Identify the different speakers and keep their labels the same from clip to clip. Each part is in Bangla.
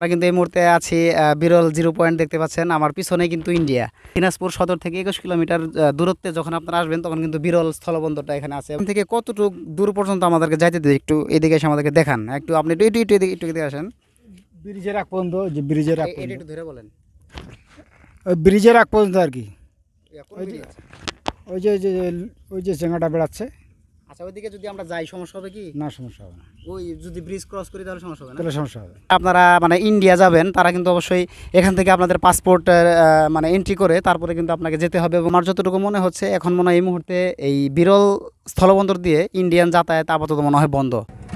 Speaker 1: আমরা কিন্তু এই মুহূর্তে আছি বিরল জিরো পয়েন্ট দেখতে পাচ্ছেন আমার পিছনে কিন্তু ইন্ডিয়া। দিনাজপুর সদর থেকে একুশ কিলোমিটার দূরত্বে যখন আপনারা আসবেন তখন কিন্তু বিরল স্থলবন্দরটা এখানে আছে। এখান থেকে কতটুকু দূর পর্যন্ত আমাদেরকে যাইতে দিই একটু এদিকে এসে আমাদেরকে দেখান। একটু আপনি একটু একটু একটু এদিকে- একটু এদিকে আসেন।
Speaker 2: ব্রিজের আগ পর্যন্ত যে ব্রিজের আগ
Speaker 1: একটু ধরে বলেন।
Speaker 2: ওই ব্রিজের আগ পর্যন্ত আর কি। ওই যে-? ওই যে যে ওই যে চেঙ্গাটা বেড়াচ্ছে।
Speaker 1: আচ্ছা ওইদিকে যদি আমরা যাই সমস্যা হবে কি?
Speaker 2: না সমস্যা হবে না।
Speaker 1: ওই যদি ব্রিজ ক্রস করি তাহলে সমস্যা হবে না?
Speaker 2: তাহলে সমস্যা হবে।
Speaker 1: আপনারা মানে ইন্ডিয়া যাবেন তারা কিন্তু অবশ্যই এখান থেকে আপনাদের পাসপোর্ট মানে এন্ট্রি করে তারপরে কিন্তু আপনাকে যেতে হবে আমার যতটুকু মনে হচ্ছে এখন মনে হয় এই মুহূর্তে এই বিরল স্থলবন্দর দিয়ে ইন্ডিয়ান যাতায়াত আপাতত মনে হয় বন্ধ।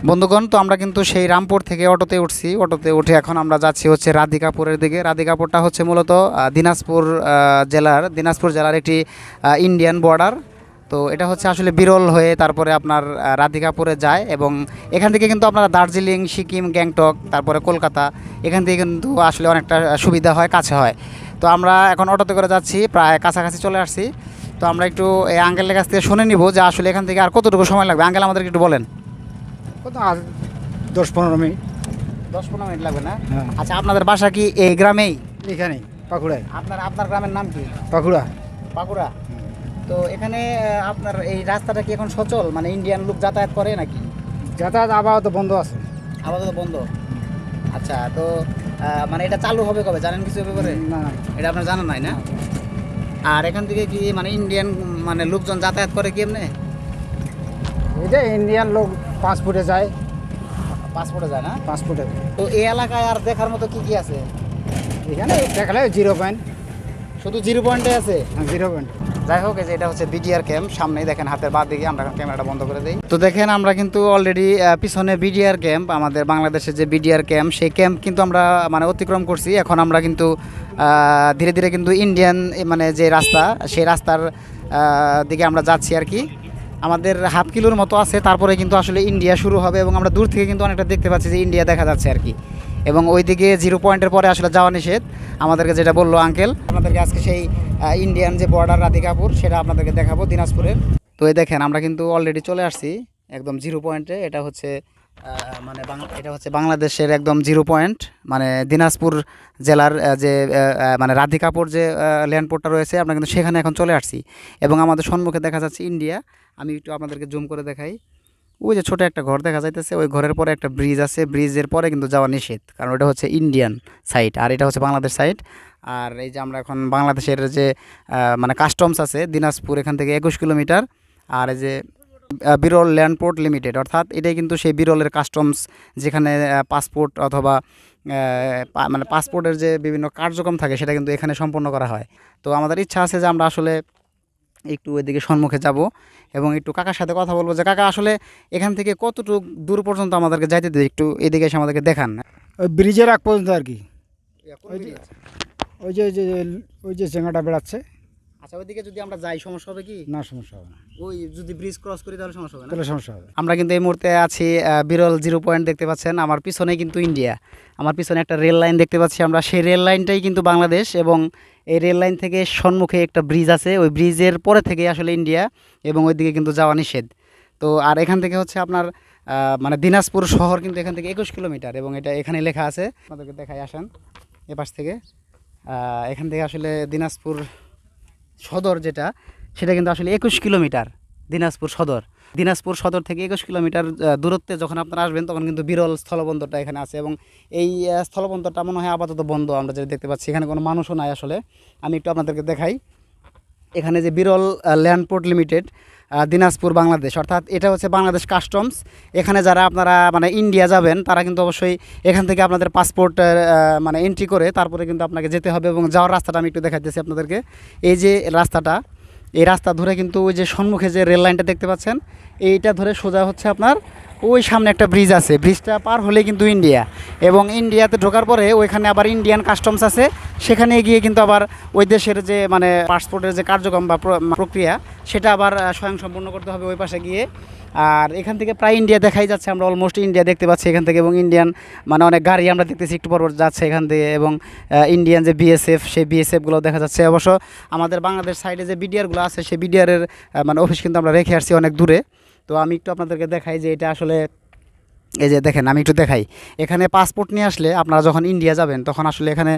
Speaker 1: বন্ধুগণ তো আমরা কিন্তু সেই রামপুর থেকে অটোতে উঠছি। অটোতে উঠে এখন আমরা যাচ্ছি হচ্ছে রাধিকাপুরের দিকে। রাধিকাপুরটা হচ্ছে মূলত দিনাজপুর জেলার দিনাজপুর জেলার একটি ইন্ডিয়ান বর্ডার তো এটা হচ্ছে আসলে বিরল হয়ে তারপরে আপনার রাধিকাপুরে যায় এবং এখান থেকে কিন্তু আপনারা দার্জিলিং সিকিম গ্যাংটক তারপরে কলকাতা এখান থেকে কিন্তু আসলে অনেকটা সুবিধা হয় কাছে হয়। তো আমরা এখন অটোতে করে যাচ্ছি প্রায় কাছাকাছি চলে আসছি। তো আমরা একটু এই আঙ্কেলের কাছ থেকে শুনে নিব যে আসলে এখান থেকে আর কতটুকু সময় লাগবে। আঙ্কেল আমাদেরকে একটু বলেন।
Speaker 2: কত? আর দশ পনেরো মিনিট।
Speaker 1: দশ পনেরো মিনিট লাগবে না?
Speaker 2: হ্যাঁ।
Speaker 1: আচ্ছা আপনাদের বাসা কি এই গ্রামেই?
Speaker 2: এখানেই পাকুড়ায়।
Speaker 1: আপনার আপনার গ্রামের নাম কি?
Speaker 2: পাকুড়া।
Speaker 1: বাঁকুড়া তো এখানে আপনার এই রাস্তাটা কি এখন সচল? মানে ইন্ডিয়ান লোক যাতায়াত করে নাকি?
Speaker 2: যাতায়াত আপাতত বন্ধ আছে।
Speaker 1: আপাতত বন্ধ? আচ্ছা তো মানে এটা চালু হবে কবে? জানেন কিছু ব্যাপারে?
Speaker 2: না।
Speaker 1: এটা আপনার জানা নাই না? আর এখান থেকে কি মানে ইন্ডিয়ান মানে লোকজন যাতায়াত করে কি এমনি?
Speaker 2: এই যে ইন্ডিয়ান লোক পাসপোর্টে যায়।
Speaker 1: পাসপোর্টে যায় না?
Speaker 2: পাসপোর্টে
Speaker 1: তো এই এলাকায় আর দেখার মতো কি কি আছে?
Speaker 2: এখানে দেখালে জিরো পয়েন্ট
Speaker 1: শুধু জিরো পয়েন্টে আছে?
Speaker 2: জিরো পয়েন্ট
Speaker 1: যাই হোক, এই যে এটা হচ্ছে বিডিআর ক্যাম্প। সামনেই দেখেন হাতের বাদ দিকে আমরা ক্যামেরাটা বন্ধ করে দিই। তো দেখেন, আমরা কিন্তু অলরেডি পিছনে বিডিআর ক্যাম্প, আমাদের বাংলাদেশের যে বিডিআর ক্যাম্প, সেই ক্যাম্প কিন্তু আমরা মানে অতিক্রম করছি। এখন আমরা কিন্তু ধীরে ধীরে কিন্তু ইন্ডিয়ান মানে যে রাস্তা, সেই রাস্তার দিকে আমরা যাচ্ছি আর কি। আমাদের হাফ কিলোর মতো আছে, তারপরে কিন্তু আসলে ইন্ডিয়া শুরু হবে এবং আমরা দূর থেকে কিন্তু অনেকটা দেখতে পাচ্ছি যে ইন্ডিয়া দেখা যাচ্ছে আর কি। এবং ওইদিকে জিরো পয়েন্টের পরে আসলে যাওয়া নিষেধ। আমাদেরকে যেটা বলল আঙ্কেল আপনাদেরকে আজকে সেই ইন্ডিয়ান যে বর্ডার রাধিকাপুর সেটা আপনাদেরকে দেখাবো দিনাজপুরের। তো এই দেখেন, আমরা কিন্তু অলরেডি চলে আসছি একদম জিরো পয়েন্টে এটা হচ্ছে মানে এটা হচ্ছে বাংলাদেশের একদম জিরো পয়েন্ট মানে দিনাজপুর জেলার যে মানে রাধিকাপুর যে ল্যান্ডপোর্টটা রয়েছে, আমরা কিন্তু সেখানে এখন চলে আসছি। এবং আমাদের সম্মুখে দেখা যাচ্ছে ইন্ডিয়া আমি একটু আপনাদেরকে জুম করে দেখাই। ওই যে ছোট একটা ঘর দেখা যাইতেছে, ওই ঘরের পরে একটা ব্রিজ আছে। ব্রিজের পরে কিন্তু যাওয়া নিষেধ, কারণ ওটা হচ্ছে ইন্ডিয়ান সাইড আর এটা হচ্ছে বাংলাদেশ সাইড আর এই যে আমরা এখন বাংলাদেশের যে মানে কাস্টমস আছে, দিনাজপুর এখান থেকে একুশ কিলোমিটার। আর এই যে বিরল ল্যান্ডপোর্ট লিমিটেড অর্থাৎ এটাই কিন্তু সেই বিরলের কাস্টমস যেখানে পাসপোর্ট অথবা মানে পাসপোর্টের যে বিভিন্ন কার্যক্রম থাকে, সেটা কিন্তু এখানে সম্পন্ন করা হয়। তো আমাদের ইচ্ছা আছে যে আমরা আসলে একটু ওইদিকে সম্মুখে যাব এবং একটু কাকার সাথে কথা বলব যে কাকা আসলে এখান থেকে কতটুকু দূর পর্যন্ত আমাদেরকে যাইতে দিই একটু এদিকে এসে আমাদেরকে দেখান।
Speaker 2: ওই ব্রিজের আগ পর্যন্ত আর কি। ওই যে ওই যে ওই যে চেঙ্গাটা বেড়াচ্ছে।
Speaker 1: আচ্ছা ওইদিকে যদি আমরা যাই সমস্যা হবে কি?
Speaker 2: না সমস্যা হবে না।
Speaker 1: ওই যদি ব্রিজ ক্রস করি তাহলে সমস্যা হবে না?
Speaker 2: তাহলে সমস্যা হবে।
Speaker 1: আমরা কিন্তু এই মুহূর্তে আছি বিরল জিরো পয়েন্ট দেখতে পাচ্ছেন। আমার পিছনে কিন্তু ইন্ডিয়া আমার পিছনে একটা রেল লাইন দেখতে পাচ্ছি আমরা। সেই রেল লাইনটাই কিন্তু বাংলাদেশ এবং এই রেল লাইন থেকে সম্মুখে একটা ব্রিজ আছে। ওই ব্রিজের পরে থেকে আসলে ইন্ডিয়া এবং ওইদিকে কিন্তু যাওয়া নিষেধ। তো আর এখান থেকে হচ্ছে আপনার মানে দিনাজপুর শহর কিন্তু এখান থেকে একুশ কিলোমিটার এবং এটা এখানে লেখা আছে। আপনাদেরকে দেখাই, আসেন এপাশ থেকে। এখান থেকে আসলে দিনাজপুর সদর যেটা, সেটা কিন্তু আসলে একুশ কিলোমিটার। দিনাজপুর সদর। দিনাজপুর সদর থেকে একুশ কিলোমিটার দূরত্বে যখন আপনারা আসবেন তখন কিন্তু বিরল স্থলবন্দরটা এখানে আছে এবং এই স্থলবন্দরটা মনে হয় আপাতত বন্ধ আমরা যেটা দেখতে পাচ্ছি। এখানে কোনো মানুষও নাই আসলে। আমি একটু আপনাদেরকে দেখাই। এখানে যে বিরল ল্যান্ডপোর্ট লিমিটেড দিনাজপুর, বাংলাদেশ। অর্থাৎ এটা হচ্ছে বাংলাদেশ কাস্টমস। এখানে যারা আপনারা মানে ইন্ডিয়া যাবেন, তারা কিন্তু অবশ্যই এখান থেকে আপনাদের পাসপোর্ট মানে এন্ট্রি করে তারপরে কিন্তু আপনাকে যেতে হবে এবং যাওয়ার রাস্তাটা আমি একটু দেখাইতেছি আপনাদেরকে। এই যে রাস্তাটা এই রাস্তা ধরে কিন্তু ওই যে সম্মুখে যে রেল লাইনটা দেখতে পাচ্ছেন, এইটা ধরে সোজা হচ্ছে আপনার ওই সামনে একটা ব্রিজ আছে। ব্রিজটা পার হলে কিন্তু ইন্ডিয়া এবং ইন্ডিয়াতে ঢোকার পরে ওইখানে আবার ইন্ডিয়ান কাস্টমস আছে। সেখানে গিয়ে কিন্তু আবার ওই দেশের যে মানে পাসপোর্টের যে কার্যক্রম বা প্রক্রিয়া, সেটা আবার স্বয়ং সম্পূর্ণ করতে হবে ওই পাশে গিয়ে। আর এখান থেকে প্রায় ইন্ডিয়া দেখাই যাচ্ছে, আমরা অলমোস্ট ইন্ডিয়া দেখতে পাচ্ছি এখান থেকে। এবং ইন্ডিয়ান মানে অনেক গাড়ি আমরা দেখতেছি একটু পর যাচ্ছে এখান থেকে এবং ইন্ডিয়ান যে বিএসএফ সেই বিএসএফগুলো দেখা যাচ্ছে। অবশ্য আমাদের বাংলাদেশ সাইডে যে বিডিআরগুলো আছে, সেই বিডিআরের মানে অফিস কিন্তু আমরা রেখে আসছি অনেক দূরে। তো আমি একটু আপনাদেরকে দেখাই যে এটা আসলে, এই যে দেখেন, আমি একটু দেখাই। এখানে পাসপোর্ট নিয়ে আসলে আপনারা যখন ইন্ডিয়া যাবেন, তখন আসলে এখানে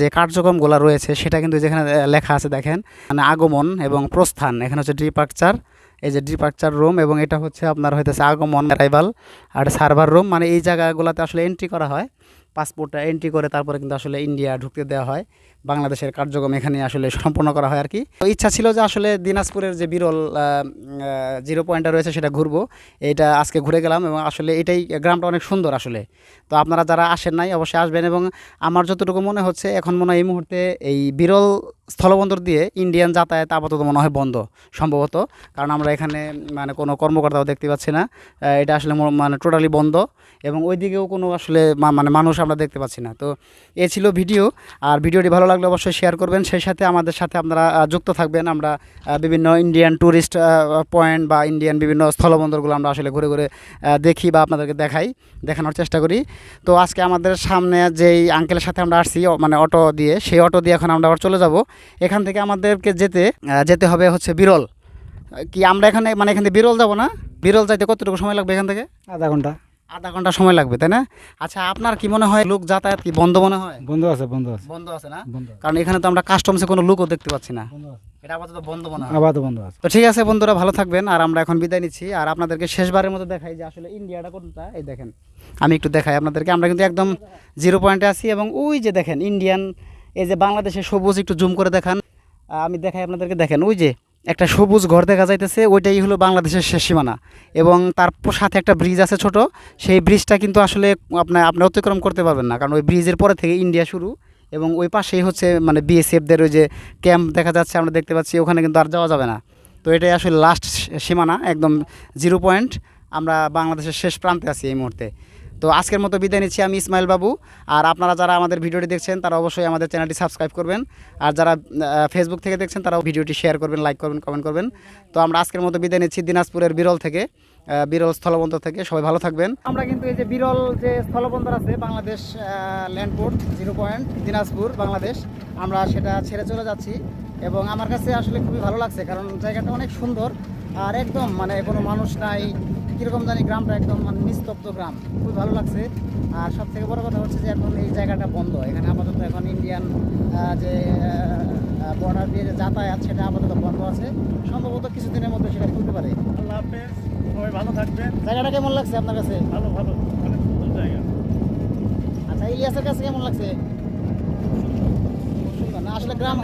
Speaker 1: যে কার্যক্রমগুলো রয়েছে, সেটা কিন্তু যেখানে লেখা আছে দেখেন মানে আগমন এবং প্রস্থান। এখানে হচ্ছে ডিপার্চার এই যে ডিপার্চার রুম এবং এটা হচ্ছে আপনার হইতেছে আগমন অ্যারাইভাল আর সার্ভার রুম মানে এই জায়গাগুলোতে আসলে এন্ট্রি করা হয়। পাসপোর্টটা এন্ট্রি করে তারপরে কিন্তু আসলে ইন্ডিয়া ঢুকতে দেওয়া হয়। বাংলাদেশের কার্যক্রম এখানে আসলে সম্পন্ন করা হয় আর কি। তো ইচ্ছা ছিল যে আসলে দিনাজপুরের যে বিরল জিরো পয়েন্টটা রয়েছে সেটা ঘুরবো। এটা আজকে ঘুরে গেলাম এবং আসলে এটাই গ্রামটা অনেক সুন্দর আসলে। তো আপনারা যারা আসেন নাই অবশ্যই আসবেন এবং আমার যতটুকু মনে হচ্ছে, এখন মনে হয় এই মুহূর্তে এই বিরল স্থলবন্দর দিয়ে ইন্ডিয়ান যাতায়াত আপাতত মনে হয় বন্ধ সম্ভবত। কারণ আমরা এখানে মানে কোনো কর্মকর্তাও দেখতে পাচ্ছি না। এটা আসলে মানে টোটালি বন্ধ এবং ওইদিকেও কোনো আসলে মানে মানুষ আমরা দেখতে পাচ্ছি না। তো এ ছিল ভিডিও। আর ভিডিওটি ভালো লাগলে অবশ্যই শেয়ার করবেন। সেই সাথে আমাদের সাথে আপনারা যুক্ত থাকবেন। আমরা বিভিন্ন ইন্ডিয়ান ট্যুরিস্ট পয়েন্ট বা ইন্ডিয়ান বিভিন্ন স্থলবন্দরগুলো আমরা আসলে ঘুরে ঘুরে দেখি বা আপনাদেরকে দেখাই, দেখানোর চেষ্টা করি। তো আজকে আমাদের সামনে যেই আঙ্কেলের সাথে আমরা আসছি মানে অটো দিয়ে, সেই অটো দিয়ে এখন আমরা আবার চলে যাব। এখান থেকে আমাদেরকে যেতে যেতে হবে হচ্ছে বিরল। কি আমরা এখানে মানে এখান থেকে বিরল যাব না? বিরল যাইতে কতটুকু সময় লাগবে এখান থেকে?
Speaker 2: আধা ঘণ্টা।
Speaker 1: আধা ঘণ্টা সময় লাগবে তাই না? আচ্ছা আপনার কি মনে হয় লোক যাতায়াত কি বন্ধ মনে হয়?
Speaker 2: বন্ধ আছে বন্ধ আছে।
Speaker 1: বন্ধ আছে না?
Speaker 2: বন্ধ
Speaker 1: কারণ এখানে তো আমরা কাস্টমসে কোনো লোকও দেখতে পাচ্ছি না। এটা আপাতত বন্ধ মনে হয়।
Speaker 2: আবার বন্ধ আছে।
Speaker 1: তো ঠিক আছে বন্ধুরা ভালো থাকবেন। আর আমরা এখন বিদায় নিচ্ছি। আর আপনাদেরকে শেষবারের মতো দেখাই যে আসলে ইন্ডিয়াটা কোনটা। এই দেখেন আমি একটু দেখাই আপনাদেরকে। আমরা কিন্তু একদম জিরো পয়েন্টে আছি এবং ওই যে দেখেন ইন্ডিয়ান এই যে বাংলাদেশের সবুজ একটু জুম করে দেখান। আমি দেখাই আপনাদেরকে দেখেন ওই যে একটা সবুজ ঘর দেখা যাইতেছে, ওইটাই হলো বাংলাদেশের শেষ সীমানা। এবং তার সাথে একটা ব্রিজ আছে ছোট, সেই ব্রিজটা কিন্তু আসলে আপনার আপনি অতিক্রম করতে পারবেন না, কারণ ওই ব্রিজের পরে থেকে ইন্ডিয়া শুরু। এবং ওই পাশেই হচ্ছে মানে বিএসএফদের ওই যে ক্যাম্প দেখা যাচ্ছে, আমরা দেখতে পাচ্ছি, ওখানে কিন্তু আর যাওয়া যাবে না। তো এটাই আসলে লাস্ট সীমানা, একদম জিরো পয়েন্ট আমরা বাংলাদেশের শেষ প্রান্তে আছি এই মুহূর্তে। তো আজকের মতো বিদায় নিচ্ছি আমি ইসমাইল বাবু। আর আপনারা যারা আমাদের ভিডিওটি দেখছেন, তারা অবশ্যই আমাদের চ্যানেলটি সাবস্ক্রাইব করবেন। আর যারা ফেসবুক থেকে দেখছেন, তারাও ভিডিওটি শেয়ার করবেন লাইক করবেন কমেন্ট করবেন। তো আমরা আজকের মতো বিদায় নিচ্ছি দিনাজপুরের বিরল থেকে বিরল স্থলবন্দর থেকে। সবাই ভালো থাকবেন। আমরা কিন্তু এই যে বিরল যে স্থলবন্দর আছে, Bangladesh land port zero point Dinajpur, Bangladesh, আমরা সেটা ছেড়ে চলে যাচ্ছি। এবং আমার কাছে আসলে খুবই ভালো লাগছে, কারণ জায়গাটা অনেক সুন্দর। আর একদম মানে কোনো মানুষ নাই কীরকম জানি গ্রামটা একদম মানে নিস্তব্ধ গ্রাম খুবই ভালো লাগছে। আর সব থেকে বড় কথা হচ্ছে যে এখন এই জায়গাটা বন্ধ। এখানে আপাতত এখন ইন্ডিয়ান যে বর্ডার দিয়ে যে যাতায়াত সেটা আপাতত বন্ধ আছে। সম্ভবত কিছুদিনের মধ্যে সেটা খুলতে পারে।
Speaker 3: আল্লাহ হাফেজ সবাই ভালো থাকবেন।
Speaker 1: জায়গাটা কেমন লাগছে আপনার কাছে?
Speaker 3: ভালো ভালো অনেক সুন্দর জায়গা।
Speaker 1: আচ্ছা ইলিয়াসের কাছে কেমন লাগছে? সুন্দর না? আসলে গ্রাম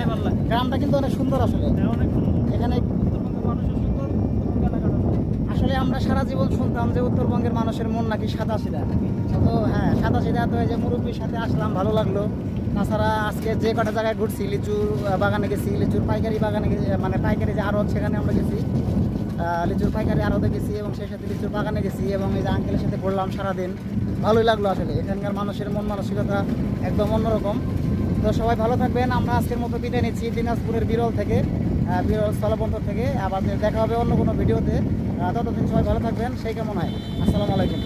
Speaker 1: গ্রামটা কিন্তু অনেক সুন্দর আসলে।
Speaker 3: হ্যাঁ, অনেক সুন্দর।
Speaker 1: এখানে
Speaker 3: উত্তরবঙ্গের মানুষও সুন্দর এবং এলাকাটা সুন্দর।
Speaker 1: আসলে আমরা সারা জীবন শুনতাম যে উত্তরবঙ্গের মানুষের মন নাকি সাদা সিধা তো হ্যাঁ সাদা সিধা তো এই যে মুরব্বীর সাথে আসলাম, ভালো লাগল। তাছাড়া আজকে যে কটা জায়গায় ঘুরছি লিচুর বাগানে গেছি, লিচুর পাইকারি বাগানে গেছি মানে পাইকারি যে আড়ত, সেখানে আমরা গেছি। লিচুর পাইকারি আড়তে গেছি এবং সেই সাথে লিচুর বাগানে গেছি এবং এই যে আঙ্কেলের সাথে ঘুরলাম সারাদিন। ভালোই লাগল আসলে, এখানকার মানুষের মন মানসিকতা একদম অন্যরকম। তো সবাই ভালো থাকবেন, আমরা আজকের মতো বিদায় নিচ্ছি দিনাজপুরের বিরল থেকে বিরল স্থলবন্দর থেকে। আবার দেখা হবে অন্য কোনো ভিডিওতে। ততদিন সবাই ভালো থাকবেন। সেই কেমন হয় আসসালামু আলাইকুম।